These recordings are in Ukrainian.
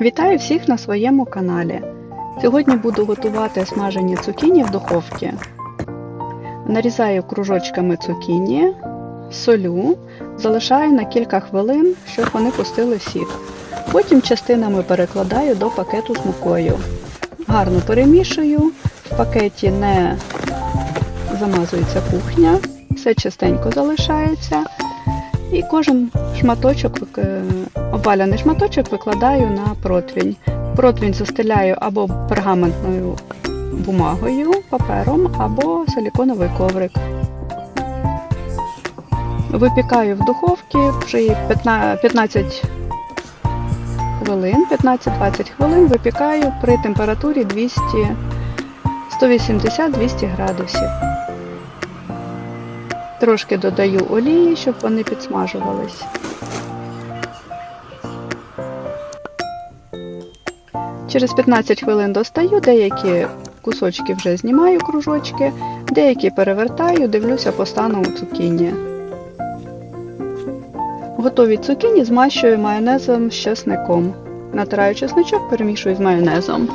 Вітаю всіх на своєму каналі. Сьогодні буду готувати смажені цукіні в духовці. Нарізаю кружочками цукіні, солю, залишаю на кілька хвилин, щоб вони пустили сік. Потім частинами перекладаю до пакету з мукою. Гарно перемішую, в пакеті не замазується кухня, все чистенько залишається. І кожен шматочок, вик- обваляний шматочок викладаю на противень. Противень застеляю або пергаментною бумагою, папером, або силіконовий коврик. Випікаю в духовці при 15 15 хвилин, 15-20 хвилин випікаю при температурі 200 180-200 градусів. Трошки додаю олії, щоб вони підсмажувались. Через 15 хвилин достаю, деякі кусочки вже знімаю кружочки, деякі перевертаю, дивлюся по стану цукіні. Готові цукіні змащую майонезом з чесником. Натираю чесничок, перемішую з майонезом.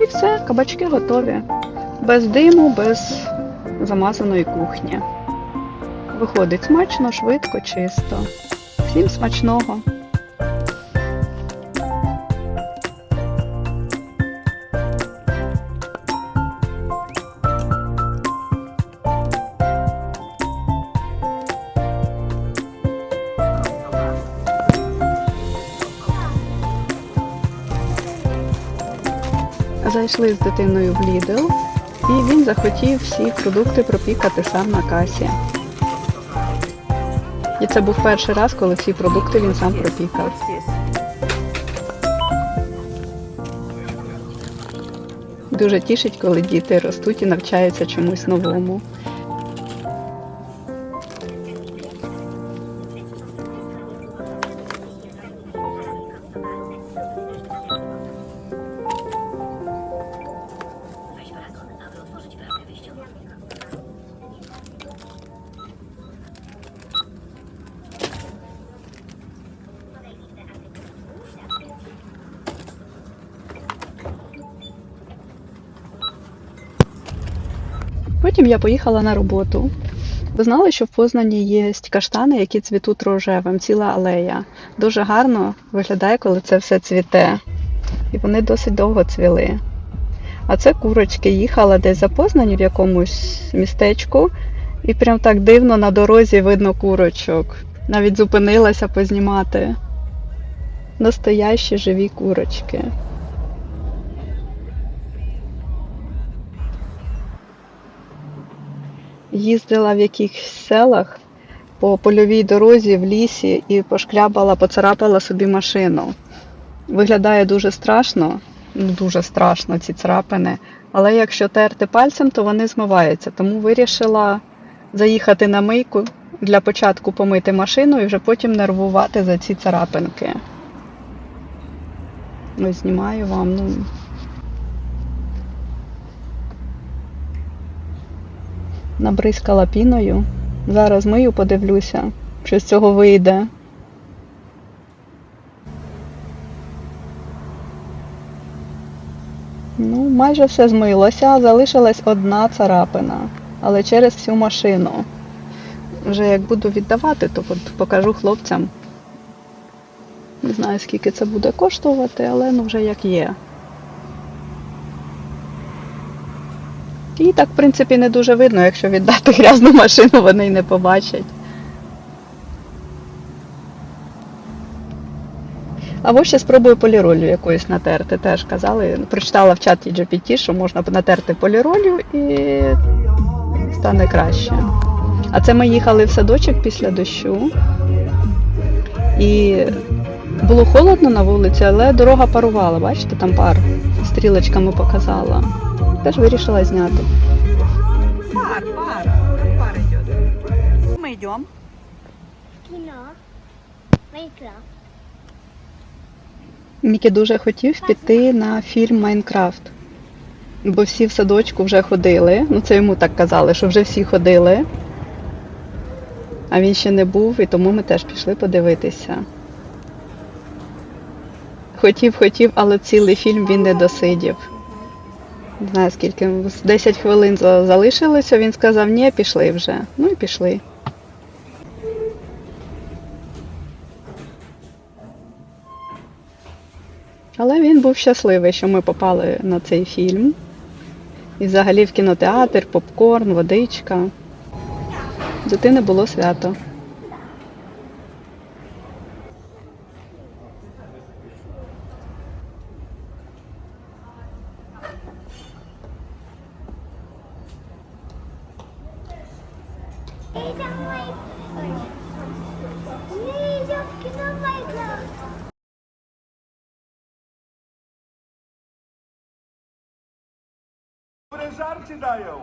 І все, кабачки готові. Без диму, без замазаної кухні. Виходить смачно, швидко, чисто. Всім смачного! Зайшли з дитиною в Lidl, і він захотів всі продукти пропікати сам на касі. І це був перший раз, коли всі продукти він сам пропікав. Дуже тішить, коли діти ростуть і навчаються чомусь новому. Потім я поїхала на роботу. Ви знали, що в Познані є каштани, які цвітуть рожевим, ціла алея. Дуже гарно виглядає, коли це все цвіте. І вони досить довго цвіли. А це курочки їхала десь за Познані в якомусь містечку, і прям так дивно на дорозі видно курочок. Навіть зупинилася познімати. Настоящі живі курочки. Їздила в якихось селах по польовій дорозі в лісі і пошкрябала, поцарапала собі машину. Виглядає дуже страшно, ну дуже страшно ці царапини. Але якщо терти пальцем, то вони змиваються. Тому вирішила заїхати на мийку для початку помити машину і вже потім нервувати за ці царапинки. Ось знімаю вам. Ну, набризкала піною. Зараз мию, подивлюся, що з цього вийде. Ну, майже все змилося, залишилась одна царапина, але через всю машину. Вже як буду віддавати, то покажу хлопцям. Не знаю, скільки це буде коштувати, але ну вже як є. І так, в принципі, не дуже видно, якщо віддати грязну машину, вони й не побачать. Або ще спробую поліролью якоюсь натерти. Теж казали, прочитала в чаті GPT, що можна натерти поліролью і стане краще. А це ми їхали в садочок після дощу. І було холодно на вулиці, але дорога парувала, бачите, там пар стрілочками показала. Теж вирішила зняти. Пар, пар, пар идет. Мы идем. Кіно. Майнкрафт. Мікі дуже хотів піти на фільм Майнкрафт. Бо всі в садочку вже ходили. Ну, це йому так казали, що вже всі ходили. А він ще не був, і тому ми теж пішли подивитися. хотів, хотів, але цілий фільм він не досидів. Не знаю, скільки 10 хвилин залишилося, він сказав, ні, пішли вже. Ну і пішли. Але він був щасливий, що ми попали на цей фільм. І взагалі в кінотеатр, попкорн, водичка. Дитини було свято. Dobre żarcie dają!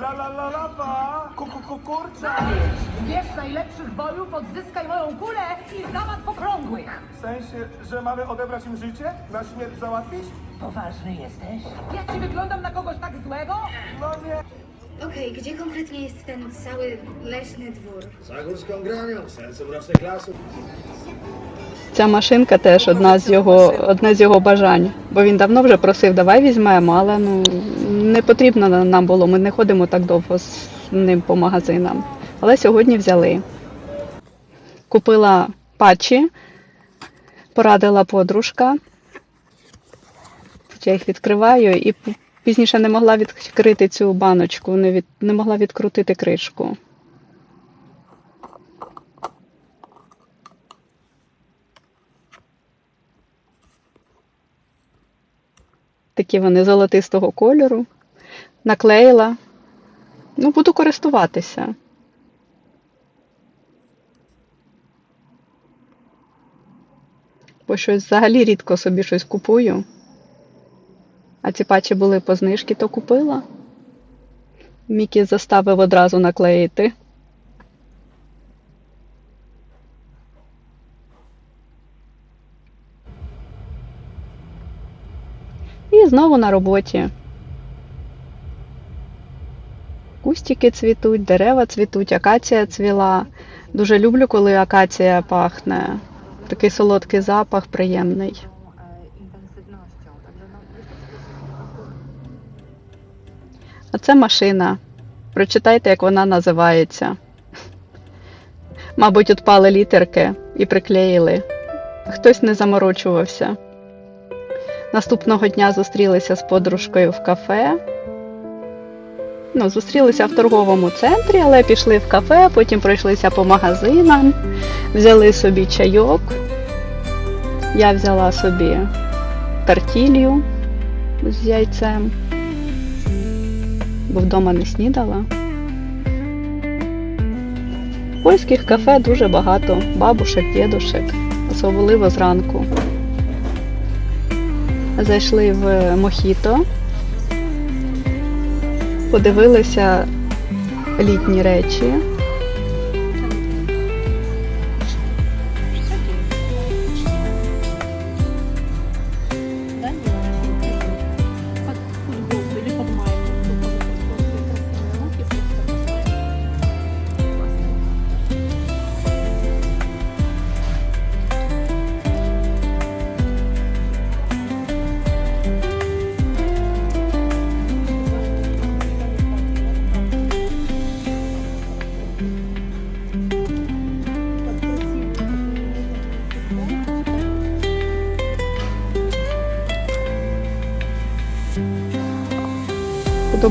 La la la la pa! Kuku kukurcza! Zbierz najlepszych bojów, odzyskaj moją kulę i załatw okrągłych. W sensie, że mamy odebrać im życie? Na śmierć załatwić? Poważny jesteś? Ja ci wyglądam na kogoś tak złego? No nie! Okej, gdzie konkretnie jest ten cały leśny dwór? Za górską granią, sercem naszych lasów. Ця машинка теж одна з його, одне з його бажань. Бо він давно вже просив, давай візьмемо, але ну не потрібно нам було. Ми не ходимо так довго з ним по магазинам. Але сьогодні взяли. Купила патчі, порадила подружка. Я їх відкриваю і пізніше не могла відкрити цю баночку, не, від, не могла відкрутити кришку. Такі вони золотистого кольору. Наклеїла. Ну, буду користуватися. Бо щось взагалі рідко собі щось купую. А ці патчі були по знижки, то купила. Мікі заставив одразу наклеїти. І знову на роботі. Кустики цвітуть, дерева цвітуть, акація цвіла. Дуже люблю, коли акація пахне. Такий солодкий запах, приємний. Це машина. Прочитайте, як вона називається. Мабуть, відпали літерки і приклеїли. Хтось не заморочувався. Наступного дня зустрілися з подружкою в кафе. Ну, зустрілися в торговому центрі, але пішли в кафе, потім пройшлися по магазинам, взяли собі чайок. Я взяла собі тартілью з яйцем, бо вдома не снідала. В польських кафе дуже багато бабушек, дідушек, особливо зранку. Зайшли в Мохіто, подивилися літні речі.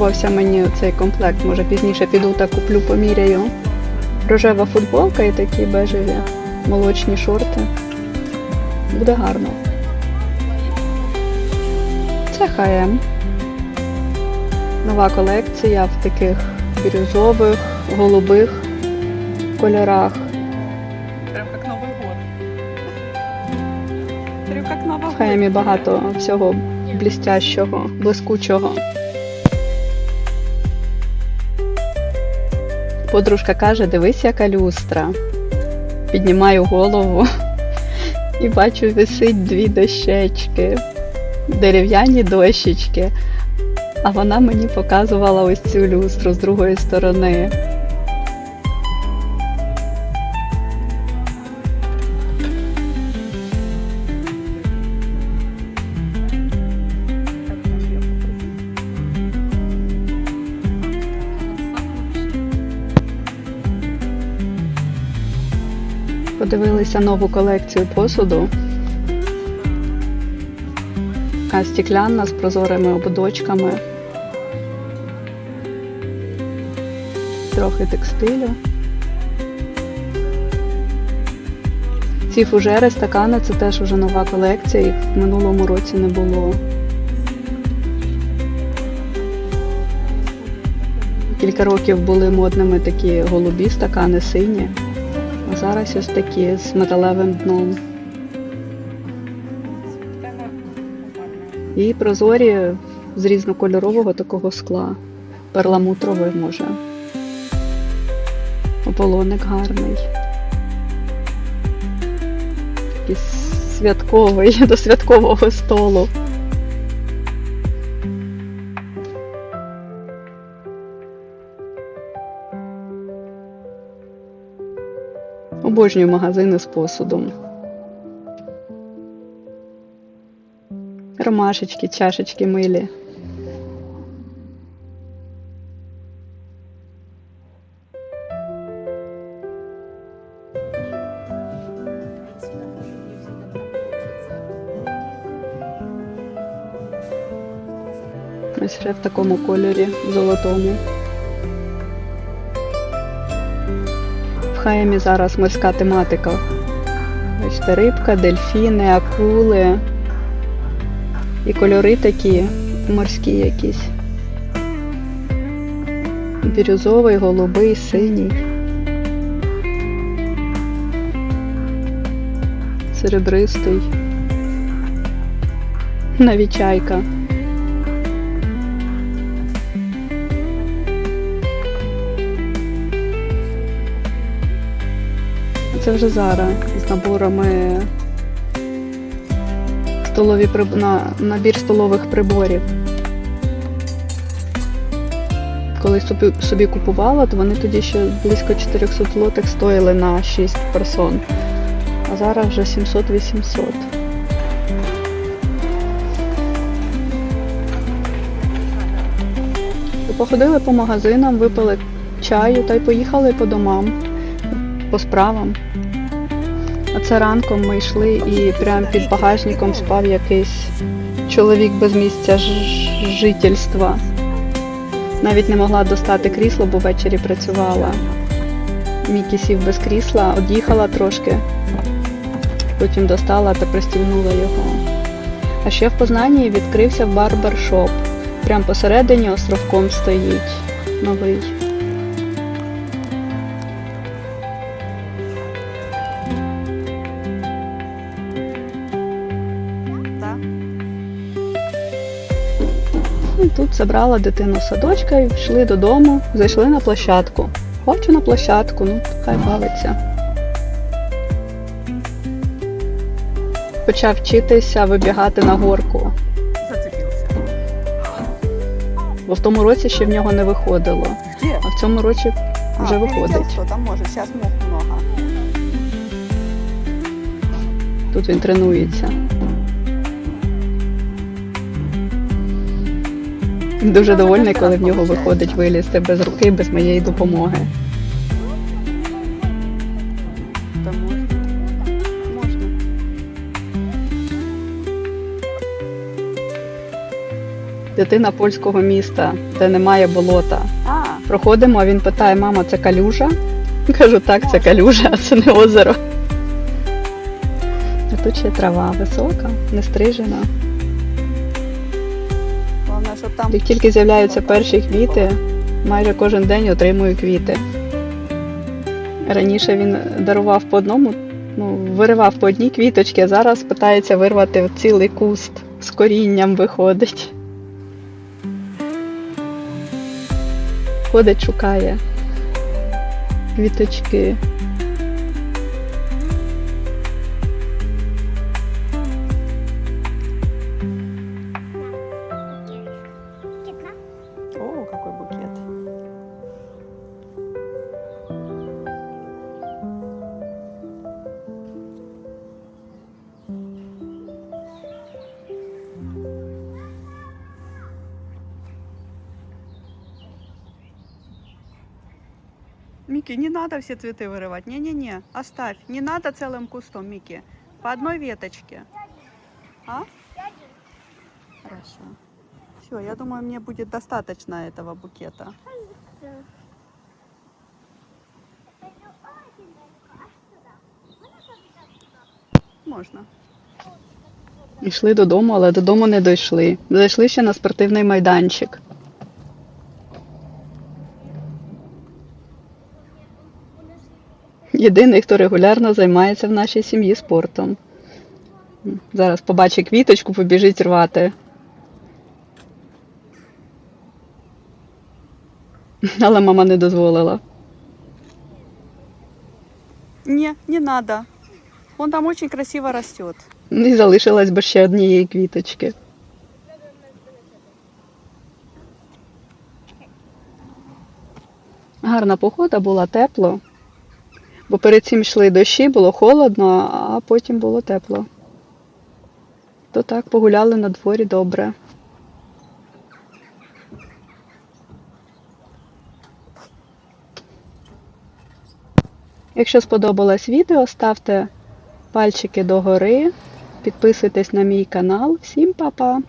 Подобався мені цей комплект. Може пізніше піду та куплю, поміряю. Рожева футболка і такі бежеві молочні шорти. Буде гарно. Це H&M. Нова колекція в таких бірюзових, голубих кольорах. Прям як Новий год. Прям як Новий В H&M багато всього блістящого, блискучого. Подружка каже, дивись, яка люстра. Піднімаю голову і бачу, висить дві дощечки, дерев'яні дощечки. А вона мені показувала ось цю люстру з другої сторони. Подивилися нову колекцію посуду. Така стеклянна з прозорими ободочками. Трохи текстилю. Ці фужери, стакани це теж уже нова колекція, їх в минулому році не було. Кілька років були модними такі голубі стакани сині, зараз ось такі з металевим дном. І прозорі з різнокольорового такого скла. Перламутровий може. Ополоник гарний. Такий святковий до святкового столу. Обожнюю магазини з посудом. Ромашечки, чашечки милі. Ось ще в такому кольорі золотому. В зараз морська тематика. Бачите, рибка, дельфіни, акули. І кольори такі морські якісь. Бірюзовий, голубий, синій. Серебристий. Навіть чайка. Це вже зараз з наборами столові на набір столових приборів. Коли собі, собі купувала, то вони тоді ще близько 400 злотих стоїли на 6 персон. А зараз вже 700-800. Походили по магазинам, випили чаю та й поїхали по домам, по справам. А це ранком ми йшли і прямо під багажником спав якийсь чоловік без місця жительства. Навіть не могла достати крісло, бо ввечері працювала. Мікі сів без крісла, од'їхала трошки, потім достала та пристібнула його. А ще в Познанні відкрився барбершоп. Прямо посередині островком стоїть новий. Забрала дитину з садочка і йшли додому, зайшли на площадку. Хочу на площадку, ну хай бавиться. Почав вчитися вибігати на горку, Зацепился. бо в тому році ще в нього не виходило. Где? А в цьому році вже а, виходить. что там может. Сейчас мох много. Тут він тренується. Дуже довольний, коли в нього виходить вилізти без руки, без моєї допомоги. Дитина польського міста, де немає болота. Проходимо, а він питає, мама, це калюжа? Кажу, так, це калюжа, а це не озеро. А тут ще трава висока, не Як тільки з'являються перші квіти, майже кожен день отримую квіти. Раніше він дарував по одному, ну, виривав по одній квіточці, а зараз питається вирвати цілий куст з корінням виходить. Ходить, шукає квіточки. Микки, не надо все цветы вырывать. Не-не-не, оставь. Не надо целым кустом, Микки. По одной веточке. А? Хорошо. Все, я думаю, мне будет достаточно этого букета. Можна. Йшли додому, але додому не дійшли. Зайшли ще на спортивний майданчик. Єдиний, хто регулярно займається в нашій сім'ї спортом. Зараз побачить квіточку, побіжить рвати. Але мама не дозволила. Ні, не надо. Он там очень красиво растет. І залишилась би ще однієї квіточки. Гарна погода була тепло. Бо перед цим йшли дощі, було холодно, а потім було тепло. То так погуляли на дворі добре. Якщо сподобалось відео, ставте пальчики догори, підписуйтесь на мій канал. Всім па-па!